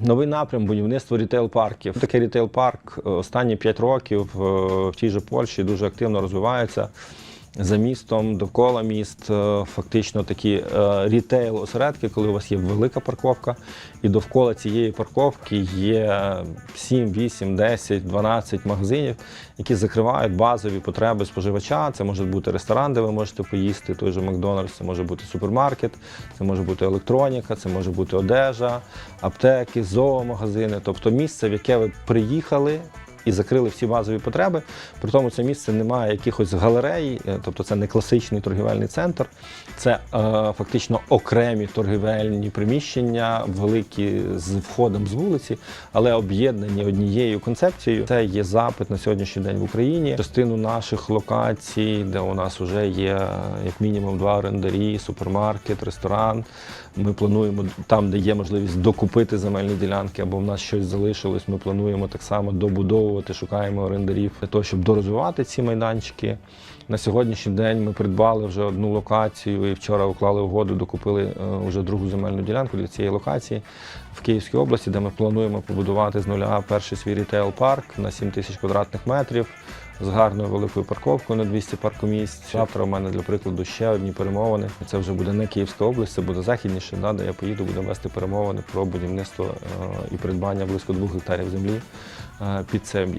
Новий напрям будівництво рітейл-парків. Такий рітейл-парк е, останні 5 років е, в тій же Польщі дуже активно розвивається. За містом, довкола міст, е, фактично такі рітейл-осередки, коли у вас є велика парковка, і довкола цієї парковки є 7, 8, 10, 12 магазинів, які закривають базові потреби споживача. Це може бути ресторан, де ви можете поїсти, той же Макдональдс, це може бути супермаркет, це може бути електроніка, це може бути одежа, аптеки, зоомагазини. Тобто місце, в яке ви приїхали. І закрили всі базові потреби. При тому це місце не має якихось галерей, е, тобто це не класичний торгівельний центр, це е, фактично окремі торгівельні приміщення, великі з входом з вулиці, але об'єднані однією концепцією. Це є запит на сьогоднішній день в Україні. Частину наших локацій, де у нас вже є як мінімум два орендарі, супермаркет, ресторан. Ми плануємо там, де є можливість докупити земельні ділянки, або в нас щось залишилось. Ми плануємо так само добудовувати, шукаємо орендарів для того, щоб дорозвивати ці майданчики. На сьогоднішній день ми придбали вже одну локацію і вчора уклали угоду, докупили е, вже другу земельну ділянку для цієї локації в Київській області, де ми плануємо побудувати з нуля перший свій рітейл-парк на 7 тисяч квадратних метрів з гарною великою парковкою на 200 паркомісць. Завтра у мене для прикладу ще одні перемовини. Це вже буде не Київська область, це буде західніше, да, де я поїду, будемо вести перемовини про будівництво е, і придбання близько двох гектарів землі е, під цей.